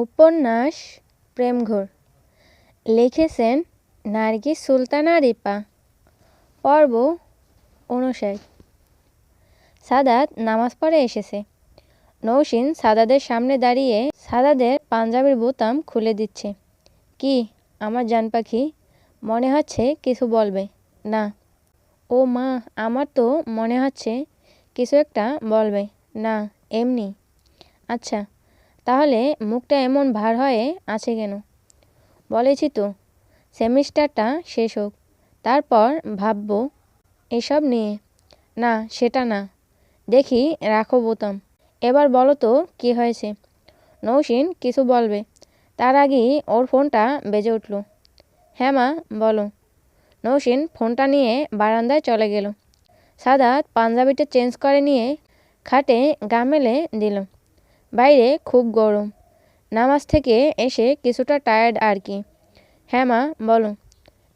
উপন্যাস প্রেমঘোর। লিখেছেন নার্গিস সুলতানা রিপা। পর্ব উনষাট সাদাত নামাজ পড়ে এসেছে। নৌসিন সাদাদের সামনে দাঁড়িয়ে সাদাদের পাঞ্জাবির বোতাম খুলে দিচ্ছে। কি, আমার জান পাখি? মনে হচ্ছে কিছু বলবে। না। ও মা, আমার তো মনে হচ্ছে কিছু একটা বলবে। না, এমনি। আচ্ছা তাহলে মুখটা এমন ভার হয়ে আছে কেন? বলেছি তো, সেমিস্টারটা শেষ হোক, তারপর ভাববো এসব নিয়ে। না, সেটা না। দেখি, রাখো বোতাম। এবার বলো তো, কী হয়েছে? নৌসিন কিছু বলবে। তার আগেই ওর ফোনটা বেজে উঠল। হ্যাঁ মা, বলো। নৌসিন ফোনটা নিয়ে বারান্দায় চলে গেল। সাদাত পাঞ্জাবিটা চেঞ্জ করে নিয়ে খাটে গা মেলে দিল। বাইরে খুব গরম। নামাজ থেকে এসে কিছুটা টায়ার্ড আর কি। হ্যাঁ মা, বলো।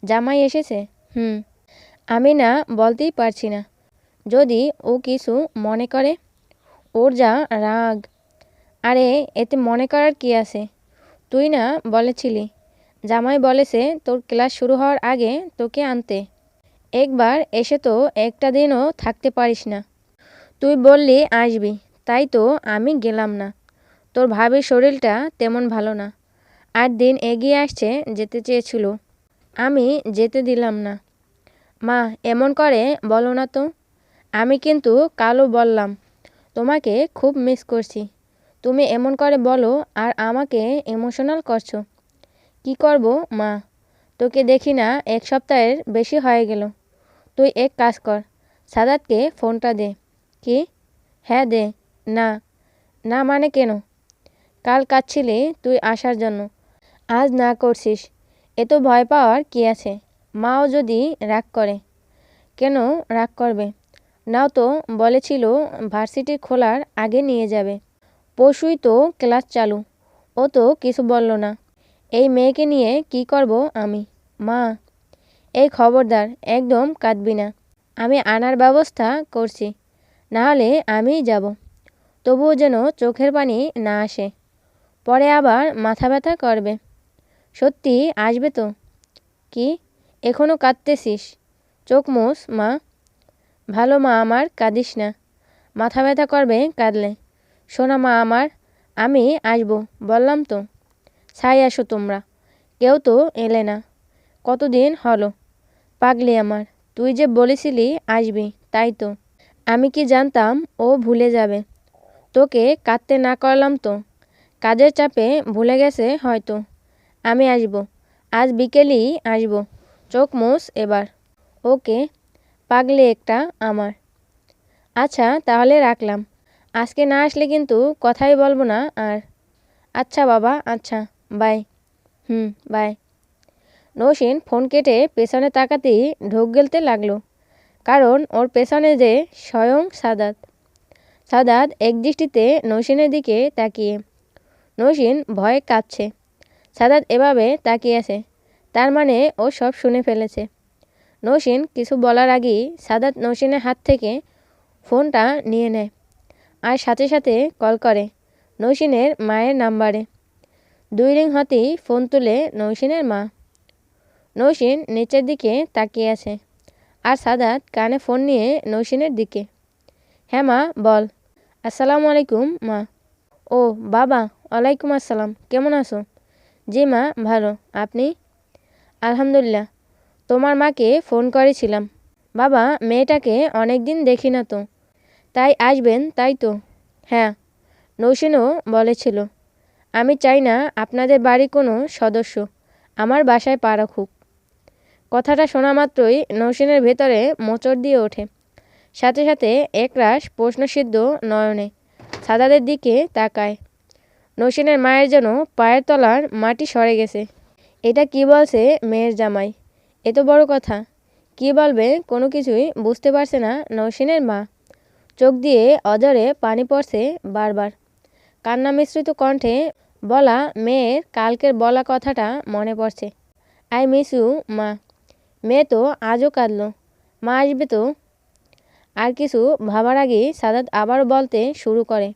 জামাই এসেছে? হুম। আমি না বলতেই পারছি না। যদি ও কিছু মনে করে? ওর যা রাগ। আরে, এতে মনে করার কি আছে? তুই না বলেছিলি। জামাই বলেছে তোর ক্লাস শুরু হওয়ার আগে তোকে আনতে। একবার এসে তো একটা দিনও থাকতে পারিস না। তুই বললি আসবি। তাই তো আমি গেলাম না। তোর ভাবির শরীরটা তেমন ভালো না। আর দিন এগিয়ে আসছে যেতে চেয়েছিল। আমি যেতে দিলাম না। মা, এমন করে বলো না তো। আমি কিন্তু কালও বললাম, তোমাকে খুব মিস করছি। তুমি এমন করে বলো আর আমাকে ইমোশনাল করছ। কি করব, মা? তোকে দেখি না এক সপ্তাহের বেশি হয়ে গেল। তুই এক কাজ কর, সাদাতকে ফোনটা দে। কি? হ্যাঁ দে। না না মানে কেন? কাল কাঁদছিলি তুই আসার জন্য। আজ না করছিস। এত ভয় পাওয়ার কি আছে? মাও যদি রাগ করে। কেন রাগ করবে? নাও তো বলেছিল ভার্সিটি খোলার আগে নিয়ে যাবে। পরশুই তো ক্লাস চালু। ও তো কিছু বলল না। এই মেয়েকে নিয়ে কি করব আমি? মা, এই খবরদার, একদম কাঁদবি না। আমি আনার ব্যবস্থা করছি। নাহলে আমি যাব। তবুও যেন চোখের পানি না আসে। পরে আবার মাথা ব্যথা করবে। সত্যি, আসবে তো। কি? এখনও কাঁদতেছিস? চোখ মুস মা। ভালো মা আমার, কাঁদিস না। মাথা ব্যথা করবে কাঁদলে। শোনা মা আমার, আমি আসব, বললাম তো। ছাই আসো তোমরা। কেউ তো এলে না। কতদিন হলো? পাগলি আমার, তুই যে বলেছিলি আসবি, তাই তো। আমি কি জানতাম ও ভুলে যাবে। তোকে কাঁদতে না করলাম তো। কাজের চাপে ভুলে গেছে হয়তো। আমি আসব। আজ বিকেলেই আসব। চোখ মুস এবার। ওকে, পাগলে একটা আমার। আচ্ছা তাহলে রাখলাম। আজকে না আসলে কিন্তু কথাই বলব না আর। আচ্ছা বাবা আচ্ছা বাই। হুম, বাই। নৌসিন ফোন কেটে পেছনে তাকাতেই ঢোক গেলতে লাগল। কারণ ওর পেছনে যে স্বয়ং সাদাত। সাদাত একদৃষ্টিতে নৌসিনের দিকে তাকিয়ে। নৌসিন ভয়ে কাঁদছে সাদাত এভাবে তাকিয়ে আছে, তার মানে ও সব শুনে ফেলেছে। নৌসিন কিছু বলার আগেই সাদাত নৌসিনের হাত থেকে ফোনটা নিয়ে নেয় আর সাথে সাথে কল করে নৌসিনের মায়ের নাম্বারে। দুই রিং হতেই ফোন তুলে নৌসিনের মা। নৌসিন নিচের দিকে তাকিয়ে আছে আর সাদাত কানে ফোন নিয়ে নৌসিনের দিকে। হ্যাঁ মা, বল। আসসালামু আলাইকুম, মা। ও, বাবা, ওয়ালাইকুম আসসালাম। কেমন আছো? জি, মা, ভালো। আপনি? আলহামদুলিল্লাহ। তোমার মাকে ফোন করেছিলাম। বাবা, মেয়েটাকে অনেক দিন দেখি না তো। তাই আসবেন, তাই তো? হ্যাঁ নৌসিনও বলেছিল। আমি চাই না আপনাদের বাড়ি কোনো সদস্য। আমার বাসায় পা রাখুক। কথাটা শোনা মাত্রই নৌসিনের ভেতরে মোচড় দিয়ে ওঠে। সাথে সাথে একরাশ প্রশ্নসিদ্ধ নয়নে সাদাদের দিকে তাকায়। নৌসিনের মায়ের যেন পায়ের তলার মাটি সরে গেছে। এটা কি বলছে মেয়ের জামাই? এত বড় কথা। কি বলবে কোনো কিছুই বুঝতে পারছে না নৌসিনের মা। চোখ দিয়ে অজরে পানি পড়ছে বারবার। কান্না মিশ্রিত কণ্ঠে বলা মেয়ের কালকের বলা কথাটা মনে পড়ছে। আই মিস ইউ, মা। মেয়ে তো আজও কাঁদল। মা আসবে তো? আর কিছু ভাবার আগেই সাদাত আবার বলতে শুরু করে।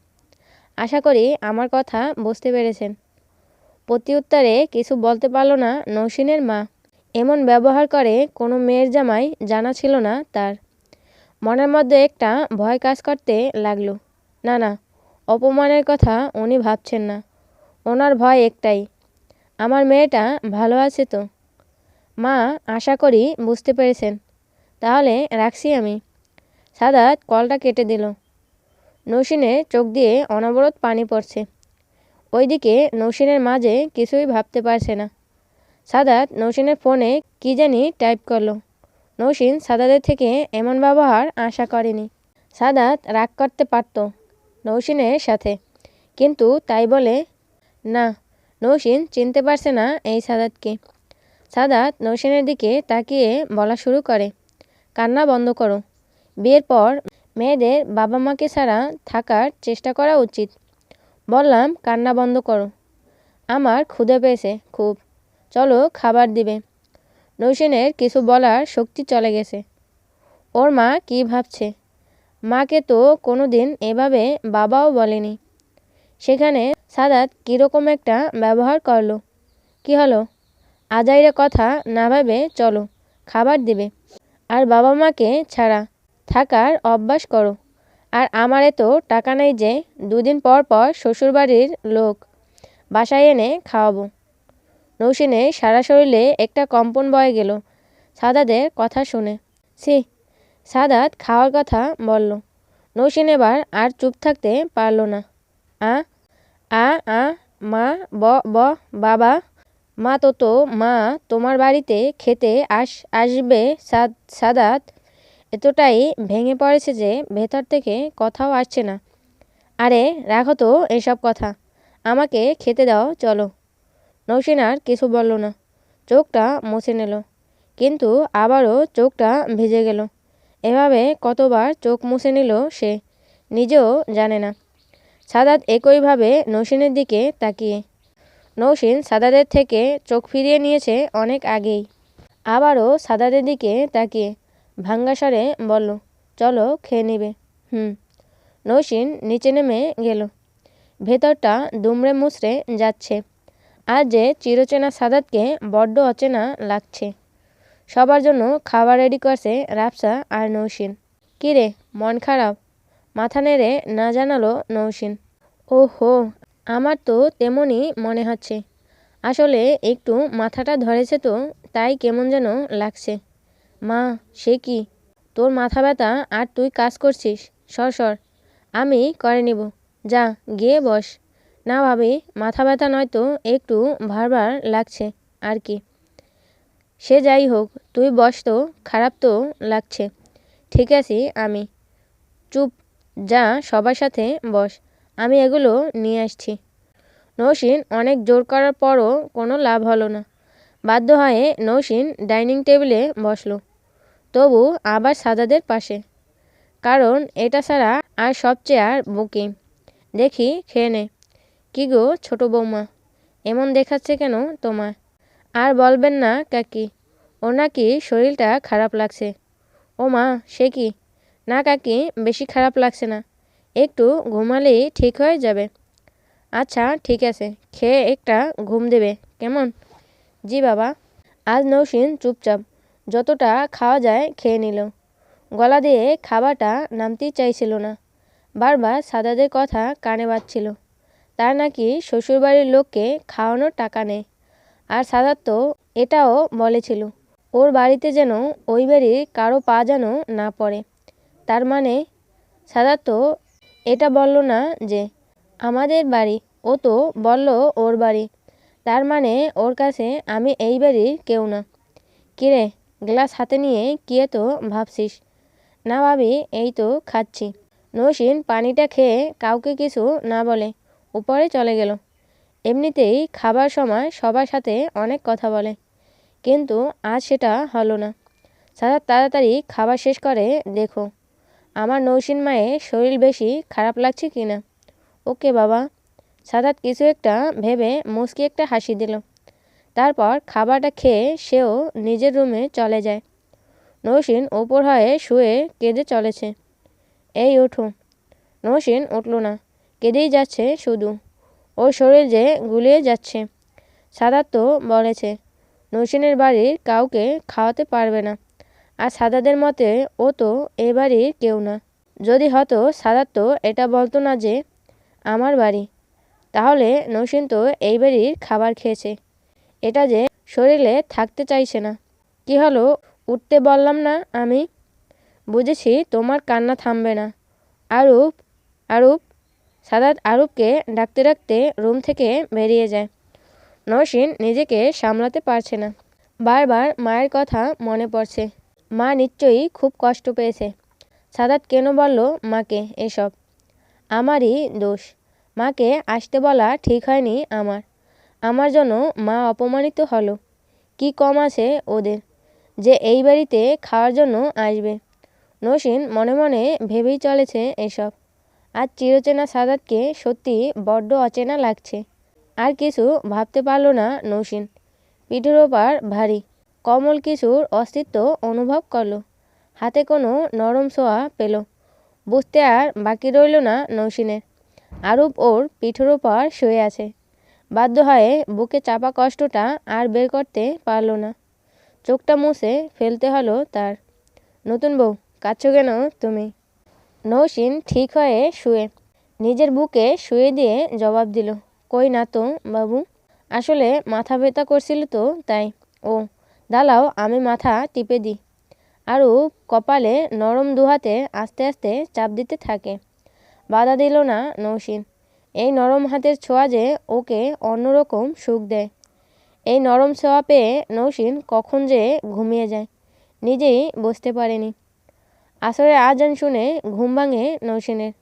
আশা করি আমার কথা বুঝতে পেরেছেন। প্রত্যুত্তরে কিছু বলতে পারল না নৌসিনের মা। এমন ব্যবহার করে কোনো মেয়ের জামাই জানা ছিল না তার। মনের মধ্যে একটা ভয় কাজ করতে লাগল। না না, অপমানের কথা উনি ভাবছেন না। ওনার ভয় একটাই, আমার মেয়েটা ভালো আছে তো। মা, আশা করি বুঝতে পেরেছেন। তাহলে রাখছি আমি। সাদাত কলটা কেটে দিল। নৌসিনের চোখ দিয়ে অনবরত পানি পড়ছে। ওইদিকে নৌসিনের মাঝে কিছুই ভাবতে পারছে না। সাদাত নৌসিনের ফোনে কি জানি টাইপ করল। নৌসিন সাদাদের থেকে এমন ব্যবহার আশা করেনি। সাদাত রাগ করতে পারত নৌসিনের সাথে, কিন্তু তাই বলে, না, নৌসিন চিনতে পারছে না এই সাদাতকে। সাদাত নৌসিনের দিকে তাকিয়ে বলা শুরু করে, কান্না বন্ধ করো। বিয়ের পর মেয়েদের বাবা মাকে ছাড়া থাকার চেষ্টা করা উচিত। বললাম, কান্না বন্ধ করো। আমার ক্ষুদে পেয়েছে খুব। চলো খাবার দিবে। নৌসেনের কিছু বলার শক্তি চলে গেছে। ওর মা কি ভাবছে? মাকে তো কোনো দিন এভাবে বাবাও বলেনি। সেখানে সাদাত কীরকম একটা ব্যবহার করল। কি হলো? আজাইরে কথা না ভাবে চলো, খাবার দিবে। আর বাবা মাকে ছাড়া থাকার অভ্যাস করো। আর আমার এত টাকা নেই যে দুদিন পর পর শ্বশুরবাড়ির লোক বাসায় এনে খাওয়াবো। নৌসিনে সারা শরীরে একটা কম্পন বয়ে গেল, সাদাদের কথা শুনে। সি সাদাত খাওয়ার কথা বলল। নৌসিন এবার আর চুপ থাকতে পারল না। আ আ আ, মা, ব ব, বাবা, মা তো তো, মা তোমার বাড়িতে খেতে আস, আসবে সাদ, সাদাত এতটাই ভেঙে পড়েছে যে ভেতর থেকে কথাও আসছে না। আরে, রাখো তো এসব কথা। আমাকে খেতে দাও, চলো। নৌসেন আর কিছু বলল না। চোখটা মুছে নিল। কিন্তু আবারও চোখটা ভিজে গেল। এভাবে কতবার চোখ মুছে নিল সে, নিজেও জানে না। সাদাত একইভাবে নৌসিনের দিকে তাকিয়ে। নৌসিন সাদাদের থেকে চোখ ফিরিয়ে নিয়েছে অনেক আগেই। আবারও সাদাদের দিকে তাকিয়ে। ভাঙ্গাসারে বলল, চলো খেয়ে নেবে। হুম। নৌসিন নিচে নেমে গেল। ভেতরটা দুমড়ে মুচড়ে যাচ্ছে। আর যে চিরচেনা সাদাতকে বড্ড অচেনা লাগছে। সবার জন্য খাবার রেডি করছে রাফসা আর নৌসিন। কিরে মন খারাপ? মাথা নেড়ে না জানালো নৌসিন। ও হো আমার তো তেমনই মনে হচ্ছে। আসলে একটু মাথাটা ধরেছে তো, তাই কেমন যেন লাগছে। মা, সে কি? তোর মাথা ব্যথা আর তুই কাজ করছিস। সর সর। আমি করে নিব। যা, গিয়ে বস। না ভাবি, মাথা ব্যথা নয়তো একটু ভারবার লাগছে আর কি। সে যাই হোক, তুই বস তো, খারাপ তো লাগছে। ঠিক আছি আমি। চুপ, যা, সবার সাথে বস। আমি এগুলো নিয়ে আসছি। নৌসিন অনেক জোর করার পরও কোনো লাভ হলো না। বাধ্য হয়ে নৌসিন ডাইনিং টেবিলে বসল। তবু আবার সাদাদের পাশে। কারণ এটা ছাড়া আর সব চেয়ার বুকিং। দেখি, খেয়ে নে। কি গো, ছোট বৌমা, এমন দেখাচ্ছে কেন তোমার আর বলবেন না কাকি ও নাকি শরীরটা খারাপ লাগছে। ও মা, সে কি? না কাকি, বেশি খারাপ লাগছে না। একটু ঘুমালেই ঠিক হয়ে যাবে। আচ্ছা ঠিক আছে, খেয়ে একটা ঘুম দেবে, কেমন? জি বাবা। আজ নৌসিন চুপচাপ যতটা খাওয়া যায় খেয়ে নিল। গলা দিয়ে খাবারটা নামতেই চাইছিল না। বারবার সাদাদের কথা কানে বাজছিল। তার নাকি শ্বশুরবাড়ির লোককে খাওয়ানোর টাকা নেই। আর সাদাত তো এটাও বলেছিল, ওর বাড়িতে যেন ওই বাড়ির কারও পা যেন না পড়ে। তার মানে সাদাত তো এটা বলল না যে, আমাদের বাড়ি, ও তো বলল ওর বাড়ি। তার মানে ওর কাছে আমি এই বাড়ির কেউ না। কিরে গ্লাস হাতে নিয়ে কী তো ভাবছিস। না ভাবি, এই তো খাচ্ছি। নৌসিন পানিটা খেয়ে কাউকে কিছু না বলে, উপরে চলে গেল। এমনিতেই খাবার সময় সবার সাথে অনেক কথা বলে, কিন্তু আজ সেটা হলো না। সাদা তাড়াতাড়ি খাবার শেষ করে দেখো, আমার নৌসিন মায়ের শরীর বেশি খারাপ লাগছে কি না ওকে বাবা। সাদাত কিছু একটা ভেবে মুসকি একটা হাসি দিল। তারপর খাবারটা খেয়ে সেও নিজের রুমে চলে যায়। নৌসিন ওপর হয়ে শুয়ে কেঁদে চলেছে। এই, ওঠো। নৌসিন উঠল না। কেঁদেই যাচ্ছে শুধু। ওর শরীর যে গুলিয়ে যাচ্ছে, সাদাত তো বলেছে, নৌসিনের বাড়ির কাউকে খাওয়াতে পারবে না। আর সাদাদের মতে ও তো এ বাড়ির কেউ না। যদি হতো, সাদাত তো এটা বলতো না যে, আমার বাড়ি। তাহলে নৌসিন তো এই বাড়ির খাবার খেয়েছে। এটা যে শরীরে থাকতে চাইছে না। কি হলো? উঠতে বললাম না আমি। বুঝেছি তোমার কান্না থামবে না। আরূপ আরূপ, সাদাত আরূপকে ডাকতে ডাকতে রুম থেকে বেরিয়ে যায়। নৌসিন নিজেকে সামলাতে পারছে না। বারবার মায়ের কথা মনে পড়ছে। মা নিশ্চয়ই খুব কষ্ট পেয়েছে। সাদাত কেন বলল মাকে এসব? আমারই দোষ। মাকে আসতে বলা ঠিক হয়নি আমার। আমার জন্য মা অপমানিত হলো। কি কম আছে ওদের? যে এই বাড়িতে খাওয়ার জন্য আসবে। নসীন মনে মনে ভেবেই চলেছে এসব। আর চিরচেনা সাদাতকে সত্যি বড্ড অচেনা লাগছে। আর কিছু ভাবতে পারল না নৌসিন। পিঠের ওপার ভারী, কমল কিছুর অস্তিত্ব অনুভব করল। হাতে কোনো নরম ছোঁয়া পেল। বুঝতে আর বাকি রইল না নৌসিনের। আরূপ ওর পিঠের ওপর শুয়ে আছে। বাধ্য হয়ে বুকে চাপা কষ্টটা আর বের করতে পারল না। চোখটা মুছে ফেলতে হলো তার। নতুন বউ কাচ্ছ কেন তুমি? নৌসিন ঠিক হয়ে শুয়ে। নিজের বুকে শুয়ে দিয়ে জবাব দিল, কই না তো, বাবু। আসলে মাথা ব্যথা করছিল তো, তাই। ও দালাও আমি মাথা টিপে দিই। আরও কপালে নরম দুহাতে আস্তে আস্তে চাপ দিতে থাকে। বাধা দিল না নৌসিন। এই নরম হাতের ছোঁয়া যে ওকে অন্যরকম সুখ দেয়। এই নরম ছোঁয়া পেয়ে নৌসিন কখন যে ঘুমিয়ে যায়, নিজেই বসতে পারেনি। আসরে আজান শুনে ঘুম ভাঙে নৌসিনের।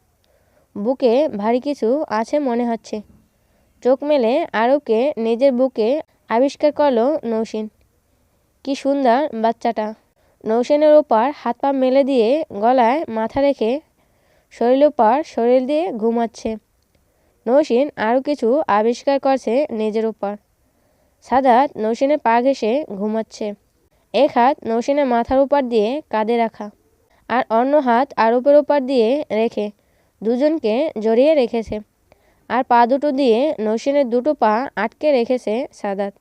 বুকে ভারী কিছু আছে মনে হচ্ছে। চোখ মেলে আরবকে নিজের বুকে আবিষ্কার করল নৌসিন। কি সুন্দর বাচ্চাটা। নৌসেনের ওপার হাত পা মেলে দিয়ে গলায় মাথা রেখে শরীর ওপার শরীর দিয়ে ঘুমাচ্ছে। নৌসিন আরও কিছু আবিষ্কার করছে নিজের উপর। সাদাত নৌসিনের পা ঘেসে ঘুমাচ্ছে। এক হাত নৌসিনের মাথার উপর দিয়ে কাঁধে রাখা আর অন্য হাত আরোপের ওপর দিয়ে রেখে দুজনকে জড়িয়ে রেখেছে আর পা দুটো দিয়ে নৌসিনের দুটো পা আটকে রেখেছে সাদাত।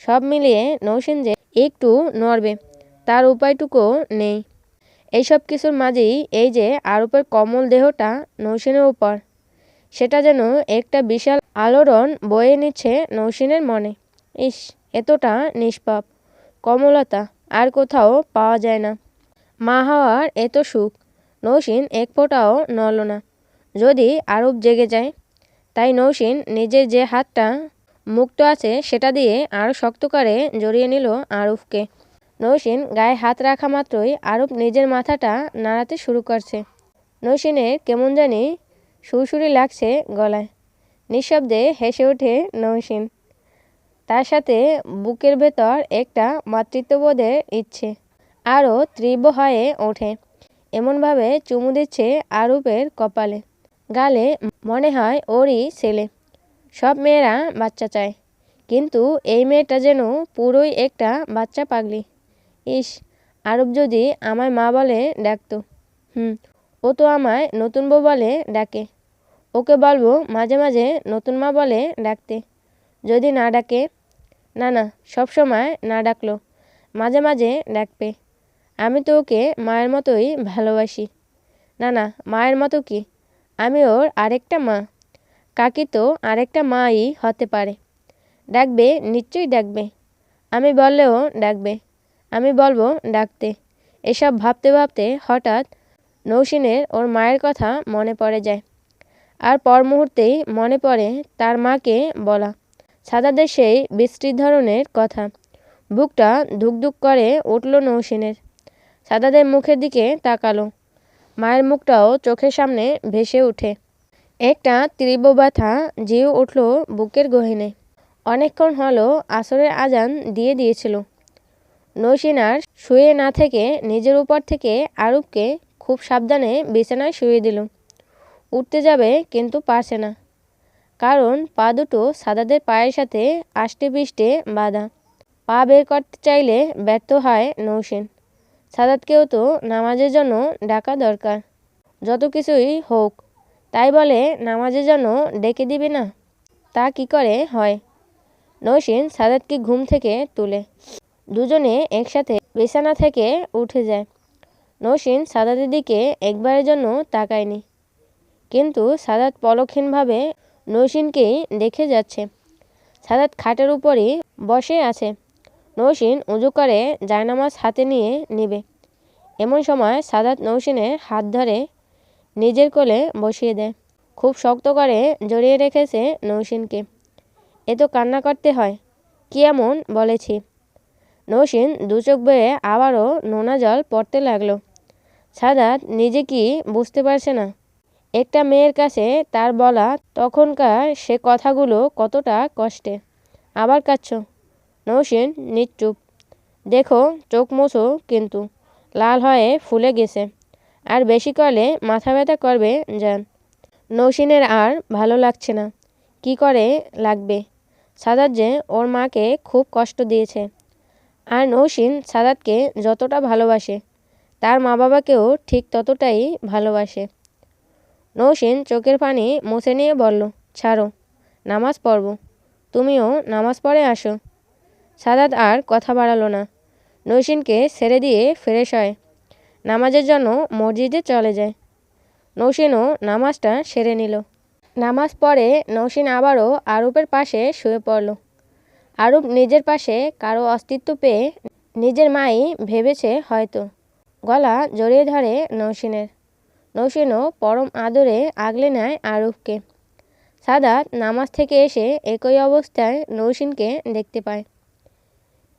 সব মিলিয়ে নৌসিন যে একটু নড়বে, তার উপায়টুকু নেই। এইসব কিছুর মাঝেই এই যে আরোপের কমল দেহটা নৌসিনের উপর সেটা যেন একটা বিশাল আলোড়ন বয়ে নিচ্ছে নৌসিনের মনে। ইস, এতটা নিষ্পাপ। কমলতা, আর কোথাও পাওয়া যায় না। মা হওয়ার এত সুখ, নৌসিন এক ফোঁটাও নল না। যদি আরব জেগে যায়, তাই নৌসিন নিজের যে হাতটা মুক্ত আছে সেটা দিয়ে আরও শক্ত করে জড়িয়ে নিল আরুফকে নৌসিন গায়ে হাত রাখা মাত্রই আরব নিজের মাথাটা নাড়াতে শুরু করছে। নৌসিনের কেমন জানি সুরসুরি লাগছে গলায়। নিঃশব্দে হেসে ওঠে নৌসিন। তার সাথে বুকের ভেতর একটা মাতৃত্ববোধের ইচ্ছে। আরও তীব্র হয়ে ওঠে। এমনভাবে চুমু দিচ্ছে আরূপের কপালে। গালে মনে হয় ওরই ছেলে। সব মেয়েরা বাচ্চা চায়। কিন্তু এই মেয়েটা যেন পুরোই একটা বাচ্চা পাগলি। ইস আরব যদি আমায় মা বলে ডাকতো। হুম ও তো আমায় নতুন বউ বলে ডাকে। ওকে বলব মাঝে মাঝে নতুন মা বলে ডাকতে। যদি না ডাকে, না না, সব সময় না ডাকলো, মাঝে মাঝে ডাকবে। আমি তো ওকে মায়ের মতোই ভালোবাসি। না না, মায়ের মতো কি? আমি ওর আরেকটা মা। কাকি তো আরেকটা মাই হতে পারে। ডাকবে, নিশ্চয়ই ডাকবে। আমি বললেও ডাকবে। আমি বলব ডাকতে। এসব ভাবতে ভাবতে হঠাৎ নৌসিনের ওর মায়ের কথা মনে পড়ে যায়। আর পর মুহূর্তেই মনে পড়ে তার মাকে বলা। সাদাদের সেই বিস্তৃত ধরনের কথা। বুকটা ধুকধুক করে উঠল নৌসিনের। সাদাদের মুখের দিকে তাকালো। মায়ের মুখটাও চোখের সামনে ভেসে উঠে। একটা তীব্র ব্যথা জিও উঠল বুকের গহিনে। অনেকক্ষণ হলো আসরের আজান দিয়ে দিয়েছিল। নৌসিনার শুয়ে না থেকে নিজের উপর থেকে আরুপকে খুব সাবধানে বিছানায় শুয়ে দিল। উঠতে যাবে কিন্তু পারছে না। কারণ পা দুটো সাদাদের পায়ের সাথে আষ্টে পিষ্টে বাঁধা। পা বের করতে চাইলে ব্যর্থ হয় নৌসেন। সাদাতকেও তো নামাজের জন্য ডাকা দরকার। যত কিছুই হোক, তাই বলে নামাজের জন্য ডেকে দিবে না? তা কি করে হয়? নৌসিন সাদাতকে ঘুম থেকে তুলে। দুজনে একসাথে বিছানা থেকে উঠে যায়। নৌসিন সাদাতের দিকে একবারের জন্য তাকায়নি। কিন্তু সাদাত পলক্ষীনভাবে নৌসিনকেই দেখে যাচ্ছে। সাদাত খাটের উপরই বসে আছে। নৌসিন উজু করে জায়নামাজ হাতে নিয়ে নিবে। এমন সময় সাদাত নৌসিনের হাত ধরে নিজের কোলে বসিয়ে দেয়। খুব শক্ত করে জড়িয়ে রেখেছে নৌসিনকে। এ তো কান্না করতে হয়। কি এমন বলেছি? নৌসিন দু চোখ বেয়ে আবারও নোনা জল পড়তে লাগল। সাদাত নিজে কি বুঝতে পারছে না। একটা মেয়ের কাছে তার বলা তখনকার সে কথাগুলো কতটা কষ্টে। আবার কাচ্ছ নৌসিন নিশ্চুপ দেখো চোখ মোছো কিন্তু, লাল হয়ে ফুলে গেছে। আর বেশি করলে মাথা ব্যথা করবে যান নৌসিনের আর ভালো লাগছে না। কি করে লাগবে? সাদাত যে ওর মাকে খুব কষ্ট দিয়েছে। আর নৌসিন সাদাতকে যতটা ভালোবাসে তার মা বাবাকেও ঠিক ততটাই ভালোবাসে। নৌসিন চোখের পানি মুছে নিয়ে বলল, ছাড়ো, নামাজ পড়ব। তুমিও নামাজ পড়ে আসো। সাদাত আর কথা বাড়ালো না। নৌসিনকে ছেড়ে দিয়ে ফ্রেশ হয়। নামাজের জন্য মসজিদে চলে যায়। নৌসিনও নামাজটা সেরে নিল। নামাজ পড়ে নৌসিন আবারও আরুপের পাশে শুয়ে পড়ল। আরুপ নিজের পাশে কারও অস্তিত্ব পেয়ে নিজের মাই ভেবেছে হয়তো। গলা জড়িয়ে ধরে নৌসিনের। নৌসিনও পরম আদরে আগলে নেয় আরুফকে সাদাত নামাজ থেকে এসে একই অবস্থায় নৌসিনকে দেখতে পায়।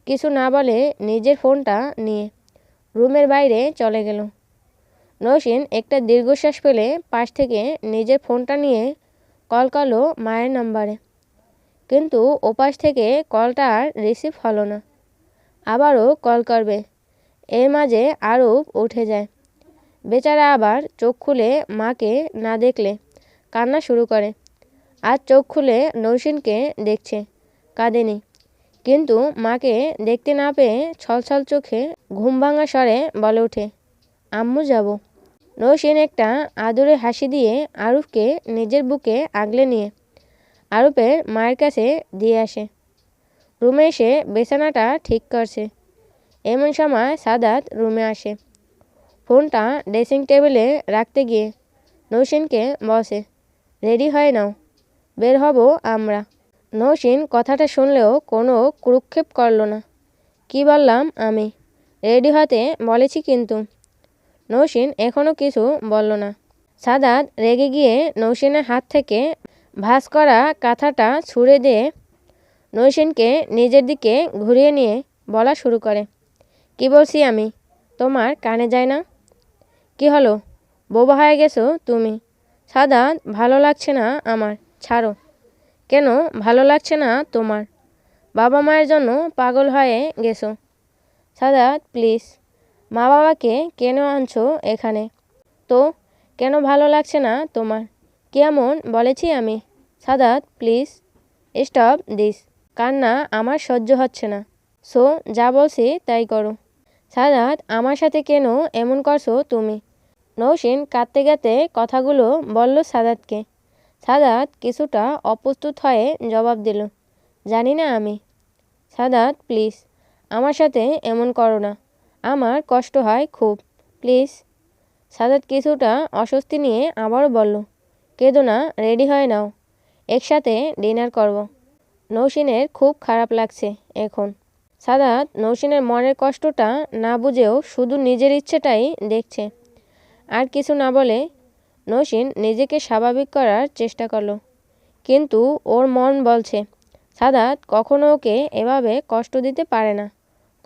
কিছু না বলে নিজের ফোনটা নিয়ে রুমের বাইরে চলে গেল। নৌসিন একটা দীর্ঘশ্বাস পেলে পাশ থেকে নিজের ফোনটা নিয়ে কল করল মায়ের নাম্বারে। কিন্তু ওপাশ থেকে কলটা আর রিসিভ হলো না। আবারও কল করবে। এর মাঝে আরব উঠে যায়। বেচারা আবার চোখ খুলে মাকে না দেখলে কান্না শুরু করে আর চোখ খুলে নৌসিনকে দেখছে, কাঁদেনি। কিন্তু মাকে দেখতে না পেয়ে ছলছল চোখে ঘুম ভাঙা স্বরে বলে ওঠে, আম্মু যাব। নৌসিন একটা আদরে হাসি দিয়ে আরুফকে নিজের বুকে আগলে নিয়ে আরুফের মায়ের কাছে দিয়ে আসে। রুমে এসে বিছানাটা ঠিক করছে। এমন সময় সাদাত রুমে আসে। ফোনটা ড্রেসিং টেবিলে রাখতে গিয়ে নৌসিনকে বসে, রেডি হয়ে নাও, বের হব আমরা। নৌসিন কথাটা শুনলেও কোনো কুরুক্ষেপ করল না। কি বললাম আমি? রেডি হতে বলেছি কিন্তু। নৌসিন এখনও কিছু বলল না। সাদাত রেগে গিয়ে নৌসিনের হাত থেকে ভাস করা কাঁথাটা ছুঁড়ে দিয়ে নৌসিনকে নিজের দিকে ঘুরিয়ে নিয়ে বলা শুরু করে। কি বলছি আমি? তোমার কানে যায় না? কি হলো? বোবা হয়ে গেছো তুমি। সাদা, ভালো লাগছে না আমার। ছাড়ো। কেন? ভালো লাগছে না তোমার। বাবা মায়ের জন্য পাগল হয়ে গেছো। সাদাত প্লিজ। মা বাবাকে কেন আনছো এখানে? তো, কেন ভালো লাগছে না তোমার? কেমন? বলেছি আমি। সাদাত প্লিজ। Stop this. কান্না আমার সহ্য হচ্ছে না। সো, যা বলছি তাই করো। সাদাত আমার সাথে কেন এমন করছ তুমি? নৌসিন কাঁদতে কাঁদতে কথাগুলো বলল সাদাতকে সাদাত কিছুটা অপ্রস্তুত হয়ে জবাব দিল, জানি না আমি। সাদাত প্লিজ, আমার সাথে এমন করো না। আমার কষ্ট হয় খুব, প্লিজ। সাদাত কিছুটা অস্বস্তি নিয়ে আবারও বলল, কেঁদো না, রেডি হয়ে নাও। একসাথে ডিনার করব। নৌসিনের খুব খারাপ লাগছে এখন। সাদাত নৌসিনের মনের কষ্টটা না বুঝেও শুধু নিজের ইচ্ছেটাই দেখছে। আর কিছু না বলে নৌসিন নিজেকে স্বাভাবিক করার চেষ্টা করল। কিন্তু ওর মন বলছে, সাদাত কখনো ওকে এভাবে কষ্ট দিতে পারে না,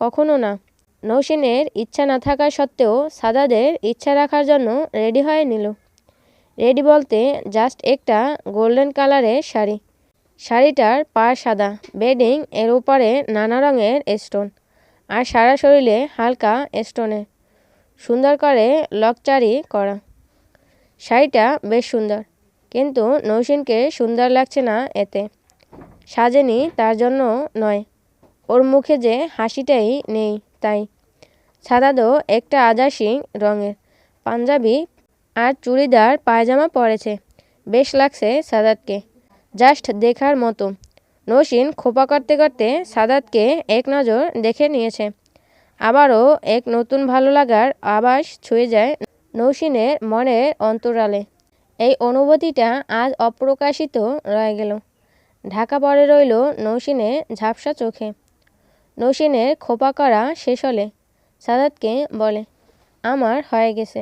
কখনো না। নৌসিনের ইচ্ছা না থাকা সত্ত্বেও সাদাদের ইচ্ছা রাখার জন্য রেডি হয়ে নিল। রেডি বলতে জাস্ট একটা গোল্ডেন কালারের শাড়ি। শাড়িটার পা সাদা, বেডিং এর উপরে নানা রঙের স্টোন, আর সারা শরীরে হালকা স্টোনে। সুন্দর করে লকচারি করা। শাড়িটা বেশ সুন্দর, কিন্তু নৌসিনকে সুন্দর লাগছে না এতে। সাজেনি তার জন্য নয়, ওর মুখে যে হাসিটাই নেই তাই। সাদাদো একটা আজাসি রঙের, পাঞ্জাবি আর চুড়িদার পায়জামা পরেছে, বেশ লাগছে সাদাতকে। জাস্ট দেখার মতো। নৌসিন খোপা কাটতে কাটতে সাদাতকে এক নজর দেখে নিয়েছে। আবারও এক নতুন ভালো লাগার আভাস ছুঁয়ে যায় নৌসিনের মনের অন্তরালে। এই অনুভূতিটা আজ অপ্রকাশিত রয়ে গেল। ঢাকা পরে রইল নৌসিনের ঝাপসা চোখে। নৌসিনের খোপা করা শেষ হলে সাদাতকে বলে, আমার হয়ে গেছে।